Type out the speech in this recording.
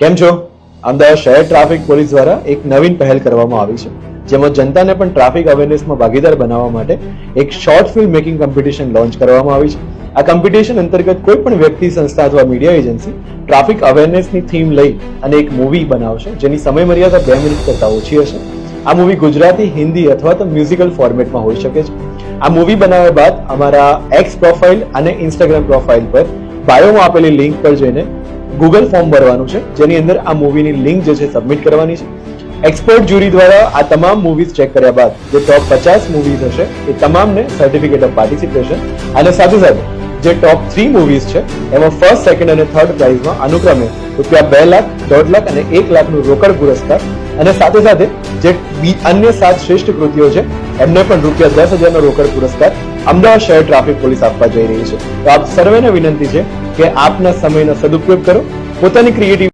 કેમ છો? અમદાવાદ શહેર ટ્રાફિક પોલીસ દ્વારા એક નવીન પહેલ કરવામાં આવી છે, જેમાં જનતાને પણ ટ્રાફિક અવેરનેસમાં ભાગીદાર બનાવવા માટે એક short film making competition launch કરવામાં આવી છે. આ કોમ્પિટિશન અંતર્ગત કોઈ પણ વ્યક્તિ, સંસ્થા અથવા મીડિયા એજન્સી ટ્રાફિક અવેરનેસની થીમ લઈ અને એક મૂવી બનાવશે, જેની સમય મર્યાદા બે મિનિટ કરતા ઓછી હશે. આ મૂવી ગુજરાતી, હિન્દી અથવા તો મ્યુઝિકલ ફોર્મેટમાં હોઈ શકે છે. આ મૂવી બનાવ્યા બાદ અમારા એક્સ પ્રોફાઇલ અને ઇન્સ્ટાગ્રામ પ્રોફાઇલ પર બાયોમાં આપેલી લિંક પર જઈને ગૂગલ ફોર્મ ભરવાનું છે. જેની અંદર આ મૂવીની લિંક જે છે સબમિટ કરવાની છે. એક્સપર્ટ જ્યુરી દ્વારા આ તમામ મૂવીઝ ચેક કર્યા બાદ જે ટોપ પચાસ મૂવીઝ હશે એ તમામને સર્ટિફિકેટ ઓફ પાર્ટિસિપેશન અને સાથે સાથે જે ટોપ થ્રી મૂવીઝ છે, એમાં ફર્સ્ટ સેકન્ડ અને થર્ડ પ્રાઇઝમાં અનુક્રમે રૂપિયા બે લાખ, દોઢ લાખ અને એક લાખનું રોકડ પુરસ્કાર અને સાથે સાથે જે અન્ય સાત શ્રેષ્ઠ કૃતિઓ છે, એમને પણ રૂપિયા દસ હજારનો રોકડ પુરસ્કાર અમદાવાદ શહેર ટ્રાફિક પોલીસ આપવા જઈ રહી છે. તો આપ સર્વેને વિનંતી છે કે આપના સમયનો સદુપયોગ કરો. પોતાની ક્રિએટિવ